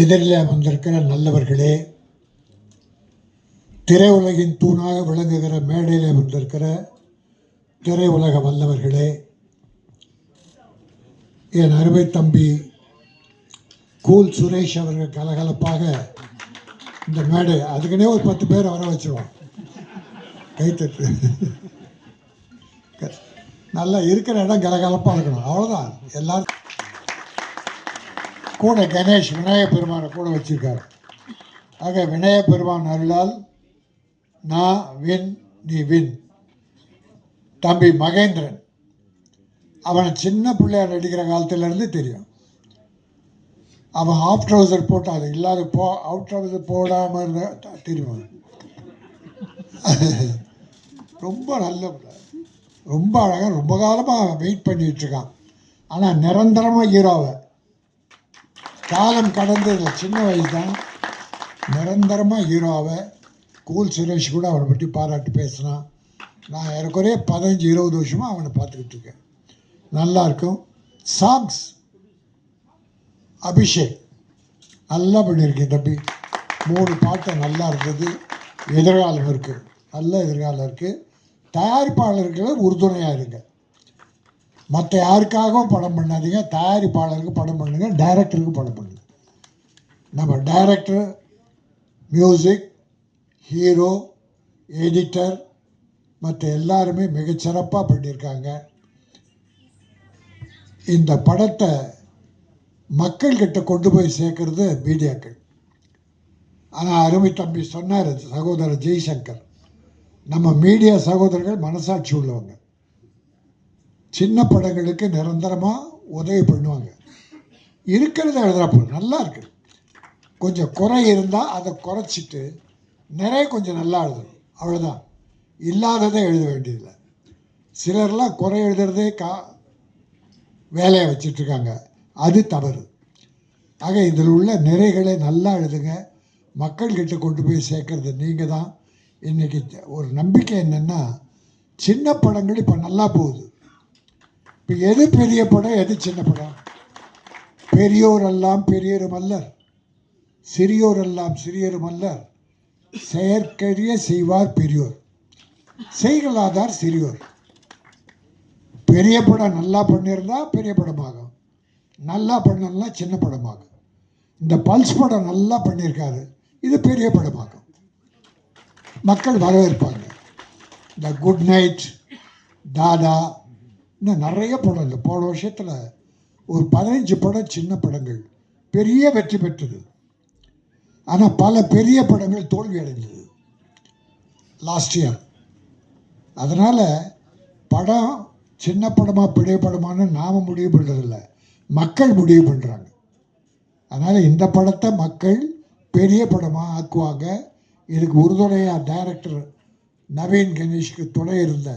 எதிரில் வந்திருக்கிற நல்லவர்களே திரையுலகின் தூணாக விளங்குகிற மேடையில் வந்திருக்கிற திரையுலக வல்லவர்களே என் அருமை தம்பி கூல் சுரேஷ் அவர்கள் கலகலப்பாக இந்த மேடை அதுக்குன்னே ஒரு பத்து பேர் வர வச்சிருவோம். கைத்தட்டு நல்லா இருக்கிற இடம் கலகலப்பாக இருக்கணும். அவ்வளோதான் எல்லாரும் கூட கணேஷ் விநாயகப் பெருமானை கூட வச்சிருக்காரு. ஆக விநாயக பெருமான் அருளால் நான் வின் நீ வின். தம்பி மகேந்திரன். அவனை சின்ன பிள்ளையா நடிக்கிற காலத்துலேருந்து தெரியும். அவன் ஆஃப் ட்ரௌசர் போட்டு அது இல்லாத போ அவுட் ட்ரௌசர் போடாமல் இருந்தால் தெரியும்? ரொம்ப நல்ல பிள்ளை. ரொம்ப அழகாக ரொம்ப காலமாக வெயிட் பண்ணிகிட்ருக்கான் ஆனால் நிரந்தரமாக ஹீரோவை காலம் கடந்து சின்ன வயசு தான் நிரந்தரமாக ஹீரோவை கூல் சுரேஷ் கூட அவனை பற்றி பாராட்டி பேசினான். நான் ஏறக்குறைய பதினஞ்சு இருபது வருஷமாக அவனை பார்த்துக்கிட்டு இருக்கேன். நல்லாயிருக்கும் சாங்ஸ் அபிஷேக். நல்லா பண்ணியிருக்கேன் தம்பி. மூணு பாட்டை நல்லா இருந்தது. எதிர்காலம் இருக்குது நல்ல எதிர்காலம் இருக்குது தயாரிப்பாளர்கள் உறுதுணையாக இருங்க. மற்ற யாருக்காகவும் படம் பண்ணாதீங்க. தயாரிப்பாளருக்கு படம் பண்ணுங்கள் டைரக்டருக்கு படம் பண்ணுங்கள் நம்ம டைரக்டர் மியூசிக் ஹீரோ எடிட்டர் மற்ற எல்லாருமே மிகச்சிறப்பாக பண்ணியிருக்காங்க. இந்த படத்தை மக்கள்கிட்ட கொண்டு போய் சேர்க்கறது மீடியாக்கள். ஆனால் அருமை தம்பி சொன்னார் சகோதரர் ஜெய்சங்கர் நம்ம மீடியா சகோதரர்கள் மனசாட்சி உள்ளவங்க. சின்ன படங்களுக்கு நிரந்தரமாக உதவி பண்ணுவாங்க. இருக்கிறத எழுதுறப்போ நல்லா இருக்கு. கொஞ்சம் குறை இருந்தால் அதை குறைச்சிட்டு நிறைய கொஞ்சம் நல்லா எழுதணும். அவ்வளோதான் இல்லாததை எழுத வேண்டியதில்லை. சிலர்லாம் குறை எழுதுறதே கா வேலையை வச்சிட்ருக்காங்க அது தவறு. ஆக இதில் உள்ள நிறைகளை நல்லா எழுதுங்க. மக்கள்கிட்ட கொண்டு போய் சேர்க்கறது நீங்கள் தான். இன்றைக்கி ஒரு நம்பிக்கை என்னென்னா சின்ன படங்கள் இப்போ நல்லா போகுது. இப்போ எது பெரிய படம் எது சின்ன படம்? பெரியோரெல்லாம் பெரியரும் அல்லர் சிறியோர் எல்லாம் சிறியரும் அல்லர் செயற்கரிய செய்வார் பெரியோர். செய்கலாதார் சிறியோர். பெரிய படம் நல்லா பண்ணியிருந்தா பெரிய படமாகும். நல்லா பண்ணலன்னா சின்ன படமாகும். இந்த பல்ஸ் படம் நல்லா பண்ணியிருக்காரு இது பெரிய படமாகும். மக்கள் வரவேற்பாங்க. இந்த குட் நைட் தாதா இன்னும் நிறைய படம் இல்லை போன வருஷத்தில் ஒரு பதினஞ்சு படம் சின்ன படங்கள். பெரிய வெற்றி பெற்றது. ஆனால் பல பெரிய படங்கள் தோல்வி அடைஞ்சது. லாஸ்ட் இயர் அதனால் படம் சின்ன படமாக பெரிய படமான்னு நாம் முடிவு பண்ணுறதில்ல மக்கள் முடிவு பண்ணுறாங்க அதனால் இந்த படத்தை மக்கள் பெரிய படமாக ஆக்குவாங்க. இதுக்கு உறுதுணையாக டைரக்டர் நவீன் கணேஷ்க்கு துணை இருந்த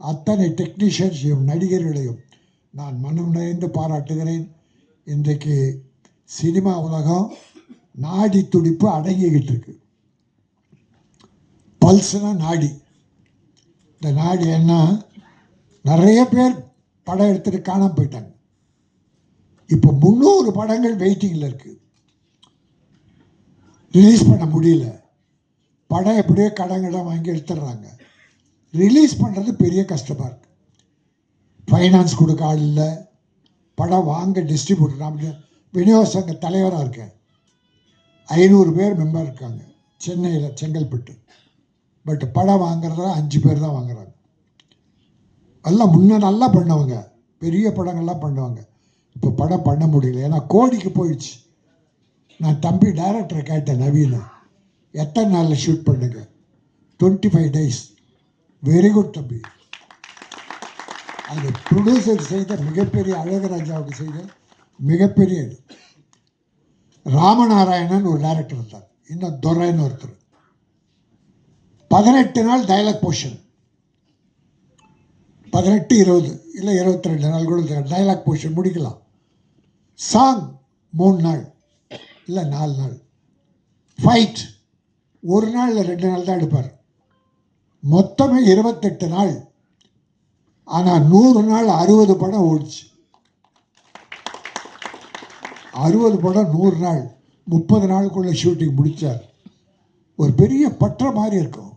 அத்தனை டெக்னீஷியன்ஸையும் நடிகர்களையும் நான் மனம் நிறைந்து பாராட்டுகிறேன். இன்றைக்கு சினிமா உலகம் நாடி துடிப்பு அடங்கிக்கிட்டு இருக்கு. பல்ஸ்னா நாடி. இந்த நாடி என்ன? நிறைய பேர் படம் எடுத்துட்டு காணாம போயிட்டாங்க. இப்போ முந்நூறு படங்கள் வெயிட்டிங்கில் இருக்குது ரிலீஸ் பண்ண முடியல. படம் எப்படியோ கடன் கடன் வாங்கி எடுத்துடுறாங்க. ரிலீஸ் பண்ணுறது பெரிய கஷ்டமாக இருக்குது ஃபைனான்ஸ் கொடுக்க ஆள் இல்லை. படம் வாங்க டிஸ்ட்ரிபியூட்டர் நான் விநியோக சங்க தலைவராக இருக்கேன். ஐநூறு பேர் மெம்பர் இருக்காங்க. சென்னையில் செங்கல்பட்டு. பட் படம் வாங்குறதுல அஞ்சு பேர் தான் வாங்குறாங்க. எல்லாம் முன்ன நல்லா பண்ணவங்க. பெரிய படங்கள்லாம் பண்ணுவாங்க. இப்போ படம் பண்ண முடியல. ஏன்னா கோடிக்கு போயிடுச்சு. நான் தம்பி டைரக்டரை கேட்டேன் நவீன. எத்தனை நாளில் ஷூட் பண்ணுங்க? Twenty five days very good தம்பி. அது ப்ரொடியூசர் செய்த மிகப்பெரிய அழகராஜாவுக்கு செய்த மிகப்பெரிய இது. ராமநாராயணன் ஒரு டைரக்டர் இருந்தார். இன்னும் துரைன்னு ஒருத்தர். பதினெட்டு நாள் டயலாக் போர்ஷன் பதினெட்டு இருபது இல்லை இருபத்தி ரெண்டு நாள் கூட டைலாக் போர்ஷன் முடிக்கலாம். சாங் மூணு நாள் இல்லை நாலு நாள். ஃபைட் ஒரு நாள் இல்லை ரெண்டு நாள் தான் எடுப்பார். மொத்தமே இருபத்தெட்டு நாள். ஆனால் நூறு நாள் அறுபது படம் ஓடிச்சு. அறுபது படம் நூறு நாள். முப்பது நாளுக்குள்ளே ஷூட்டிங் முடித்தார் ஒரு பெரிய பற்ற மாதிரி இருக்கும்.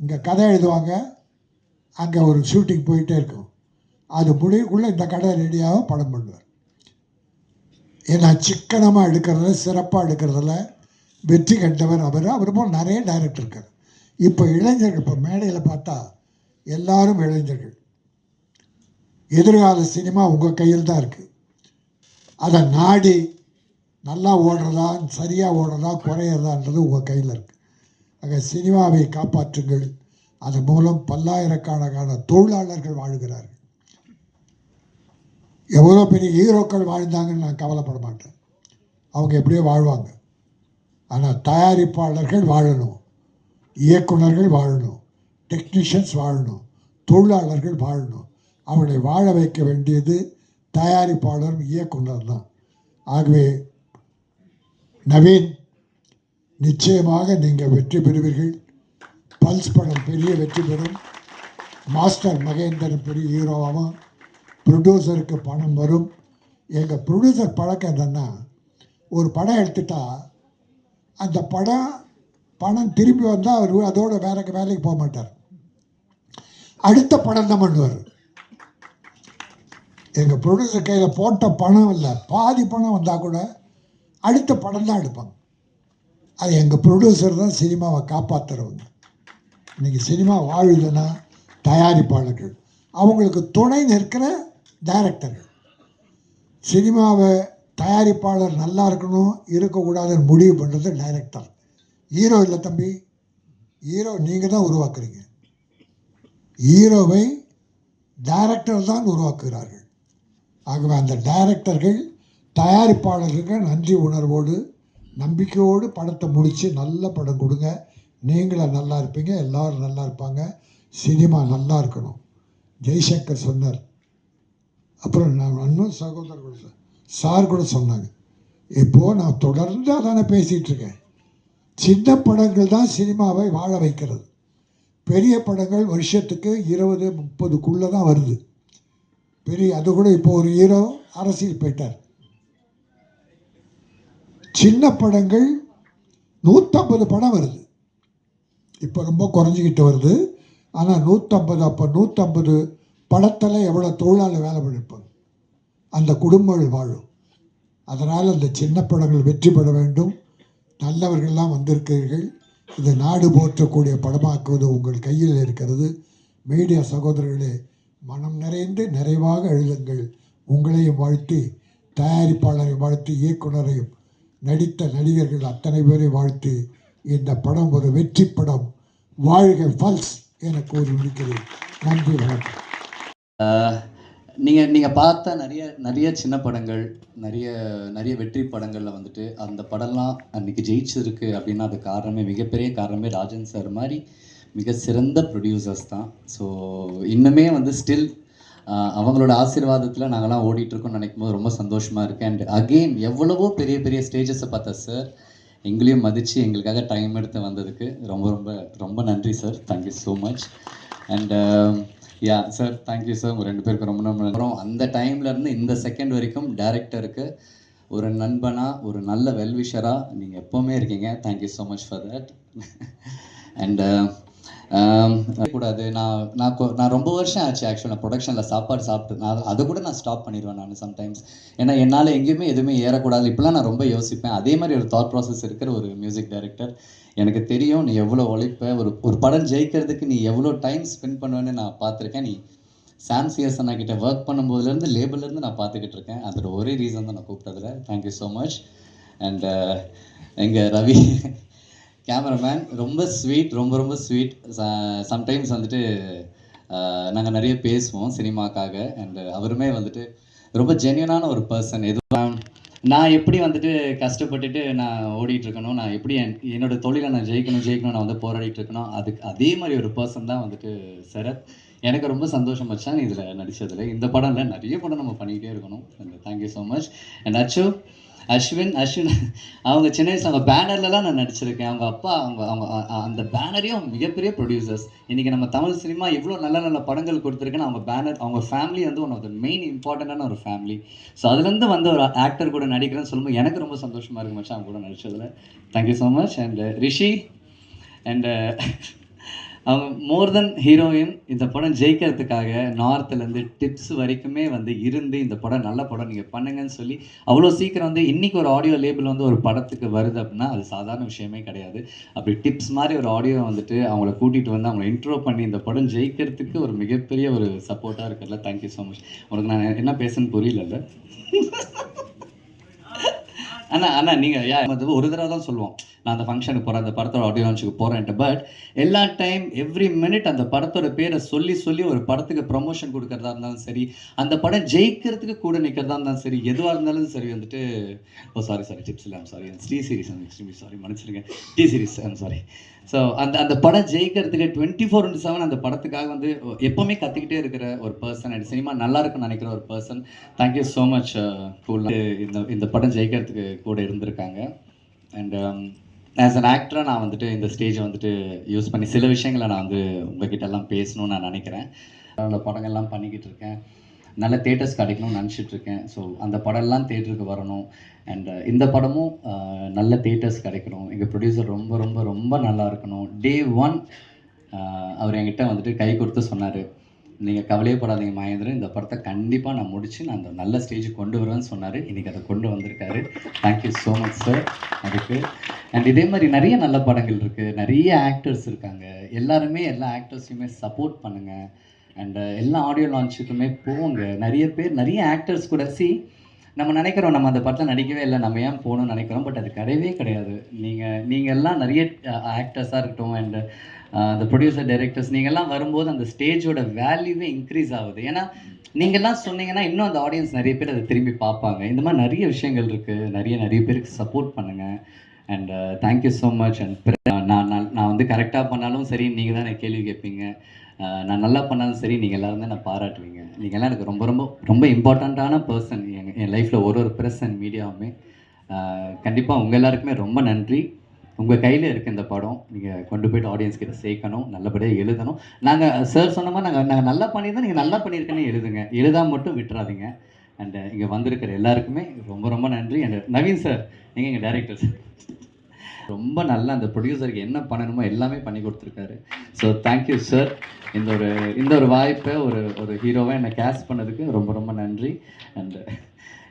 இங்கே கதை எழுதுவாங்க. அங்கே ஒரு ஷூட்டிங் போயிட்டே இருக்கும். அது முடிவுக்குள்ளே இந்த கடை ரெடியாக படம் பண்ணுவார். ஏன்னா சிக்கனமாக எடுக்கிறதுல சிறப்பாக எடுக்கிறதுல வெற்றி கண்டவர் அவர். அவர் போல் நிறைய டைரக்டர் இருக்கார். இப்போ இளைஞர்கள் இப்போ மேடையில் பார்த்தா எல்லாரும் இளைஞர்கள். எதிர்கால சினிமா உங்கள் கையில் தான் இருக்குது அதை நாடி நல்லா ஓடுறதா சரியாக ஓடுறதா குறையிறதான்றது உங்கள் கையில் இருக்குது ஆக சினிமாவை காப்பாற்றுங்கள். அதன் மூலம் பல்லாயிரக்கணக்கான தொழிலாளர்கள் வாழ்கிறார்கள். எவ்வளோ பெரிய ஹீரோக்கள் வாழ்ந்தாங்கன்னு நான் கவலைப்பட மாட்டேன். அவங்க எப்படியோ வாழ்வாங்க. ஆனால் தயாரிப்பாளர்கள் வாழணும். இயக்குனர்கள் வாழணும் டெக்னீஷியன்ஸ் வாழணும் தொழிலாளர்கள் வாழணும். அவங்களை வாழ வைக்க வேண்டியது தயாரிப்பாளர் இயக்குனர் தான். ஆகவே நவீன் நிச்சயமாக நீங்கள் வெற்றி பெறுவீர்கள். பல்ஸ் படம் பெரிய வெற்றி பெறும். மாஸ்டர் மகேந்திரன் பெரிய ஹீரோவாகும் ப்ரொடியூசருக்கு பணம் வரும். எங்கள் ப்ரொடியூசர் பழக்கம் என்னென்னா ஒரு படம் எடுத்துட்டா அந்த படம் பணம் திரும்பி வந்தால் அவர் அதோட வேற வேலைக்கு போக மாட்டார். அடுத்த படம் தான் பண்ணுவார்? எங்கள் ப்ரொடியூசர் கையில் போட்ட பணம் இல்லை. பாதி பணம் வந்தால் கூட அடுத்த படம் தான் எடுப்பாங்க. அது எங்கள் ப்ரொடியூசர் தான் சினிமாவை காப்பாற்றுறவங்க இன்றைக்கி சினிமா வாழுதுன்னா தயாரிப்பாளர்கள். அவங்களுக்கு துணை நிற்கிற டைரக்டர்கள் சினிமாவை தயாரிப்பாளர் நல்லா இருக்கணும் இருக்கக்கூடாதுன்னு முடிவு பண்ணுறது டைரக்டர் ஹீரோ இல்லை தம்பி. ஹீரோ நீங்கள் தான் உருவாக்குறீங்க. ஹீரோவை டைரக்டர் தான் உருவாக்குகிறார்கள். ஆகவே அந்த டைரக்டர்கள் தயாரிப்பாளர்களுக்கு நன்றி உணர்வோடு நம்பிக்கையோடு படத்தை முடித்து நல்ல படம் கொடுங்க. நீங்களும் நல்லா இருப்பீங்க எல்லோரும் நல்லா இருப்பாங்க. சினிமா நல்லா இருக்கணும். ஜெய்சங்கர் சொன்னார். அப்புறம் நான் இன்னும் சகோதரர்கள் சார் கூட சொன்னாங்க. இப்போது நான் தொடர்ந்து அதானே பேசிகிட்ருக்கேன் சின்ன படங்கள் தான் சினிமாவை வாழ வைக்கிறது. பெரிய படங்கள் வருஷத்துக்கு இருபது முப்பதுக்குள்ளே தான் வருது. பெரிய அது கூட இப்போ ஒரு ஹீரோ அரசியல் போயிட்டார். சின்ன படங்கள் நூற்றம்பது படம் வருது. இப்போ ரொம்ப குறைஞ்சிக்கிட்டு வருது. ஆனால் நூற்றம்பது அப்போ நூற்றம்பது படத்தில் எவ்வளோ தொழிலாளர் வேலை பண்ணிருப்பாங்க அந்த குடும்பங்கள் வாழும். அதனால் அந்த சின்ன படங்கள் வெற்றி பெற வேண்டும். நல்லவர்கள்லாம் வந்திருக்கிறீர்கள். இது நாடு போற்றக்கூடிய படமாக்குவது உங்கள் கையில் இருக்கிறது. மீடியா சகோதரர்களே மனம் நிறைந்து நிறைவாக எழுதுங்கள். உங்களையும் வாழ்த்தி தயாரிப்பாளரை வாழ்த்தி இயக்குனரையும் நடித்த நடிகர்கள் அத்தனை பேரை வாழ்த்தி இந்த படம் ஒரு வெற்றி படம். வாழ்க பல்ஸ் என கூறி முடிக்கிறேன். நன்றி வணக்கம். நீங்கள் நீங்கள் பார்த்த நிறைய நிறைய சின்ன படங்கள் நிறைய நிறைய வெற்றி படங்களில் வந்துட்டு அந்த படம்லாம் அன்றைக்கி ஜெயிச்சிருக்கு அப்படின்னா அது காரணமே மிகப்பெரிய காரணமே ராஜன் சார் மாதிரி மிக சிறந்த ப்ரொடியூசர்ஸ் தான். ஸோ இன்னுமே வந்து ஸ்டில் அவங்களோட ஆசீர்வாதத்தில் நாங்களாம் ஓடிட்டுருக்கோம்னு நினைக்கும் போது ரொம்ப சந்தோஷமாக இருக்குது அண்ட் அகெயின் எவ்வளவோ பெரிய பெரிய ஸ்டேஜஸை பார்த்தா சார் எங்களையும் மதித்து எங்களுக்காக டைம் எடுத்து வந்ததுக்கு ரொம்ப ரொம்ப ரொம்ப நன்றி sir. Thank you so much and ya sir thank you sir உங்கள் ரெண்டு பேருக்கு ரொம்ப ரொம்ப அப்புறம் அந்த டைம்லேருந்து இந்த செகண்ட் வரைக்கும் டேரக்டருக்கு ஒரு நண்பனாக ஒரு நல்ல வெல்விஷராக நீங்கள் எப்போவுமே இருக்கீங்க. Thank you so much for that and கூடாது. நான் நான் கொ- நான் ரொம்ப வருஷம் ஆச்சு ஆக்சுவலாக நான் ப்ரொடக்ஷனில் சாப்பாடு சாப்பிட்டு நான் அதை கூட நான் ஸ்டாப் பண்ணிடுவேன் நான் சம்டைம்ஸ் ஏன்னா என்னால் எங்கேயுமே எதுவுமே ஏறக்கூடாது. இப்போலாம் நான் ரொம்ப யோசிப்பேன். அதே மாதிரி ஒரு தாட் ப்ராசஸ் இருக்கிற ஒரு மியூசிக் டைரக்டர் எனக்கு தெரியும் நீ எவ்வளோ உழைப்ப ஒரு ஒரு படம் ஜெயிக்கிறதுக்கு நீ எவ்வளோ டைம் ஸ்பெண்ட் பண்ணுவேன்னு நான் பார்த்துருக்கேன். நீ சாம் சிஎஸ் அண்ணா கிட்ட ஒர்க் பண்ணும்போதுலேருந்து லேபிள்லேருந்து நான் பார்த்துக்கிட்டு இருக்கேன். அதோட ஒரே ரீசன் தான் நான் கூப்பிட்டதில். Thank you so much and uh, எங்கள் ரவி கேமராமேன் ரொம்ப ஸ்வீட் ரொம்ப ரொம்ப ஸ்வீட் சம்டைம்ஸ் வந்துட்டு நாங்கள் நிறைய பேசுவோம் சினிமாக்காக. அண்ட் அவருமே வந்துட்டு ரொம்ப ஜென்யூனான ஒரு பர்சன் எதுவும் நான் எப்படி வந்துட்டு கஷ்டப்பட்டுட்டு நான் ஓடிட்டு இருக்கணும் நான் எப்படி என் என்னோட தொழிலை நான் ஜெயிக்கணும் ஜெயிக்கணும் நான் வந்து போராடிட்டு இருக்கணும் அதுக்கு அதே மாதிரி ஒரு பர்சன் தான் வந்துட்டு சரத். எனக்கு ரொம்ப சந்தோஷம் வச்சான் இதில் நடித்ததில் இந்த படம்ல நிறைய படம் நம்ம பண்ணிக்கிட்டே இருக்கணும். And thank you so much and Achu Ashwin Ashwin அவங்க சின்ன வயசில் அவங்க பேனர்லலாம் நான் நடிச்சிருக்கேன். அவங்க அப்பா அவங்க அவங்க அந்த அ- அந்த பேனரையும் மிகப்பெரிய ப்ரொடியூசர்ஸ் இன்றைக்கி நம்ம தமிழ் சினிமா இவ்வளோ நல்ல நல்ல படங்கள் கொடுத்துருக்குன்னு அவங்க பேனர் அவங்க ஃபேமிலி வந்து ஒன் ஆஃப் த மெயின் இம்பார்ட்டண்டான ஒரு ஃபேமிலி ஸோ அதுலேருந்து வந்து ஒரு ஆக்டர் கூட நடிக்கிறேன்னு சொல்லும்போது எனக்கு ரொம்ப சந்தோஷமாக இருக்கு மச்சான் அவங்க கூட நடிச்சதுல. Thank you so much and Rishi and அவங்க மோர் தென் ஹீரோயின் இந்த படம் ஜெயிக்கிறதுக்காக நார்த்லேருந்து டிப்ஸ் வரைக்குமே வந்து இருந்து இந்த படம் நல்ல படம் நீங்கள் பண்ணுங்கன்னு சொல்லி அவ்வளோ சீக்கிரம் வந்து இன்னைக்கு ஒரு ஆடியோ லேபிள் வந்து ஒரு படத்துக்கு வருது அப்படின்னா அது சாதாரண விஷயமே கிடையாது. அப்படி டிப்ஸ் மாதிரி ஒரு ஆடியோ வந்துட்டு அவங்கள கூட்டிகிட்டு வந்து அவங்கள இன்ட்ரோ பண்ணி இந்த படம் ஜெயிக்கிறதுக்கு ஒரு மிகப்பெரிய ஒரு சப்போர்ட்டாக இருக்குல்ல. தேங்க்யூ ஸோ மச் உனக்கு நான் என்ன பேசுன்னு புரியலல்ல? அண்ணா அண்ணா நீங்கள் யா ஒரு தடவை தான் சொல்லுவோம். நான் அந்த ஃபங்க்ஷனுக்கு போகிறேன் அந்த படத்தோட ஆடியோ லான்ச்சுக்கு போகிறேன்ட்டு பட் எல்லா டைம் எவ்ரி மினிட் அந்த படத்தோட பேரை சொல்லி சொல்லி ஒரு படத்துக்கு ப்ரொமோஷன் கொடுக்கறதா இருந்தாலும் சரி அந்த படம் ஜெயிக்கிறதுக்கு கூட நிற்கிறதா இருந்தாலும் சரி எதுவாக இருந்தாலும் சரி வந்துட்டு ஓ சாரி சாரி டிப்ஸ் இல்லை sorry T series extremely sorry மன்னிச்சிருங்க T series I'm sorry so அந்த அந்த படம் ஜெயிக்கிறதுக்கு டுவெண்ட்டி ஃபோர் இன்ட்டு செவன் அந்த படத்துக்காக வந்து எப்போவுமே கற்றுக்கிட்டே இருக்கிற ஒரு பர்சன் அண்ட் சினிமா நல்லா இருக்குன்னு நினைக்கிற ஒரு person thank you so much cool இந்த இந்த படம் ஜெயிக்கிறதுக்கு கூட இருந்திருக்காங்க. அண்ட் ஆஸ் அன் ஆக்டராக நான் வந்துட்டு இந்த ஸ்டேஜை வந்துட்டு யூஸ் பண்ணி சில விஷயங்களை நான் வந்து உங்ககிட்ட எல்லாம் பேசணும்னு நான் நினைக்கிறேன். அந்த படங்கள்லாம் பண்ணிக்கிட்டு இருக்கேன். நல்ல தேட்டர்ஸ் கிடைக்கணும்னு நினச்சிட்டு இருக்கேன். ஸோ அந்த படம்லாம் தேட்டருக்கு வரணும். அண்ட் uh, இந்த படமும் uh, நல்ல தேட்டர்ஸ் கிடைக்கணும். எங்கள் ப்ரொடியூசர் ரொம்ப ரொம்ப ரொம்ப நல்லா இருக்கணும். டே ஒன் uh, அவர் என்கிட்ட வந்துட்டு கை கொடுத்து சொன்னார். நீங்கள் கவலையப்படாதீங்க மகேந்திரன். இந்த படத்தை கண்டிப்பாக நான் முடித்து நான் அந்த நல்ல ஸ்டேஜுக்கு கொண்டு வருவேன்னு சொன்னார். இன்றைக்கி அதை கொண்டு வந்திருக்காரு. Thank you so much sir அதுக்கு அண்ட் இதே மாதிரி நிறைய நல்ல படங்கள் இருக்குது நிறைய ஆக்டர்ஸ் இருக்காங்க. எல்லாருமே எல்லா ஆக்டர்ஸையுமே சப்போர்ட் பண்ணுங்கள் அண்ட் uh, எல்லா ஆடியோ லான்ச்சுக்குமே போங்க. நிறைய பேர் நிறைய ஆக்டர்ஸ் கூட சி நம்ம நினைக்கிறோம் நம்ம அந்த படத்தில் நடிக்கவே இல்லை. நம்ம ஏன் போகணும்னு நினைக்கிறோம். பட் அது கிடையவே கிடையாது. நீங்கள் நீங்கள் எல்லாம் நிறைய uh, ஆக்டர்ஸாக இருக்கட்டும். அண்ட் அந்த ப்ரொடியூசர் டைரக்டர்ஸ் நீங்கள்லாம் வரும்போது அந்த ஸ்டேஜோட வேல்யூவே இன்க்ரீஸ் ஆகுது. ஏன்னா நீங்கள்லாம் சொன்னீங்கன்னா இன்னும் அந்த ஆடியன்ஸ் நிறைய பேர் அதை திரும்பி பார்ப்பாங்க. இந்த மாதிரி நிறைய விஷயங்கள் இருக்குது நிறைய நிறைய பேருக்கு சப்போர்ட் பண்ணுங்கள் and thank you so much and நான் நான் நான் வந்து கரெக்டாக பண்ணாலும் சரி நீங்கள் தான் எனக்கு கேள்வி கேட்பீங்க. Uh, நான் நல்லா பண்ணாலும் சரி நீங்கள் எல்லோரும் தான் நான் பாராட்டுவீங்க. நீங்கள்லாம் எனக்கு ரொம்ப ரொம்ப ரொம்ப இம்பார்ட்டண்ட்டான பர்சன் எங்கள் என் லைஃப்பில் ஒரு ஒரு பர்சன் மீடியாவுமே uh, கண்டிப்பாக உங்கள் எல்லாருக்குமே ரொம்ப நன்றி. உங்கள் கையில் இருக்குது இந்த படம் நீங்கள் கொண்டு போயிட்டு ஆடியன்ஸ் கிட்ட சேர்க்கணும் நல்லபடியாக எழுதணும். நாங்கள் சார் சொன்ன மாதிரி நாங்கள் நாங்கள் நல்லா பண்ணியிருந்தோம் நீங்கள் நல்லா பண்ணியிருக்கேன்னு எழுதுங்க. எழுதாம மட்டும் விட்டுறாதீங்க. அண்ட் uh, இங்கே வந்திருக்கிற எல்லாருக்குமே ரொம்ப ரொம்ப நன்றி. அண்ட் நவீன் சார் நீங்கள் எங்கள் டேரக்டர் சார் ரொம்ப நல்லா அந்த ப்ரொடியூசருக்கு என்ன பண்ணணுமோ எல்லாமே பண்ணி கொடுத்துருக்காரு. ஸோ தேங்க்யூ சார் இந்த ஒரு இந்த ஒரு வாய்ப்பை ஒரு ஒரு ஹீரோவை என்னை கேஸ்ட் பண்ணதுக்கு ரொம்ப ரொம்ப நன்றி. அண்ட்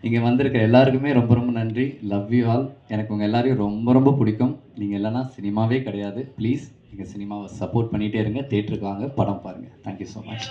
இங்கே வந்திருக்கிற எல்லாருக்குமே ரொம்ப ரொம்ப நன்றி. லவ் யூ ஆல் எனக்கு உங்கள் எல்லாரையும் ரொம்ப ரொம்ப பிடிக்கும். நீங்கள் இல்லைனா சினிமாவே கிடையாது. ப்ளீஸ் நீங்கள் சினிமாவை சப்போர்ட் பண்ணிகிட்டே இருங்க. தேட்டருக்கு வாங்க. படம் பாருங்கள் தேங்க்யூ ஸோ மச்